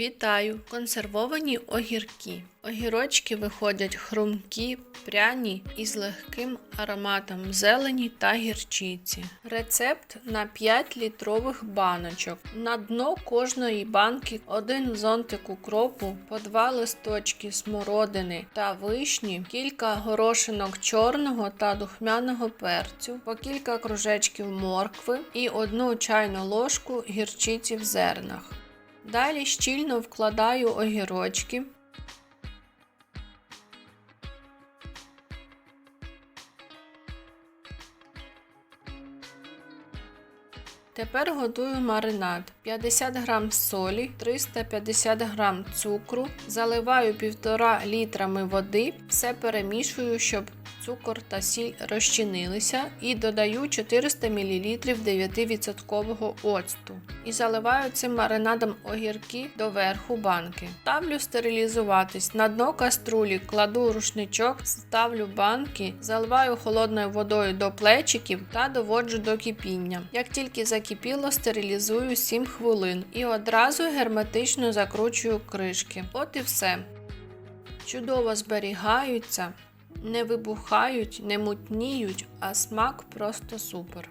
Вітаю! Консервовані огірки. Огірочки виходять хрумкі, пряні і з легким ароматом зелені та гірчиці. Рецепт на 5 літрових баночок. На дно кожної банки один зонтик укропу, по два листочки смородини та вишні, кілька горошинок чорного та духмяного перцю, по кілька кружечків моркви і одну чайну ложку гірчиці в зернах. Далі щільно вкладаю огірочки. Тепер готую маринад. 50 г солі, 350 г цукру, заливаю 1,5 літрами води, все перемішую, щоб цукор та сіль розчинилися, і додаю 400 мл 9% оцту. І заливаю цим маринадом огірки до верху банки. Ставлю стерилізуватись. На дно каструлі кладу рушничок, ставлю банки, заливаю холодною водою до плечиків та доводжу до кипіння. Як тільки закипіло, стерилізую 7 хвилин і одразу герметично закручую кришки. От і все. Чудово зберігаються, не вибухають, не мутніють, а смак просто супер.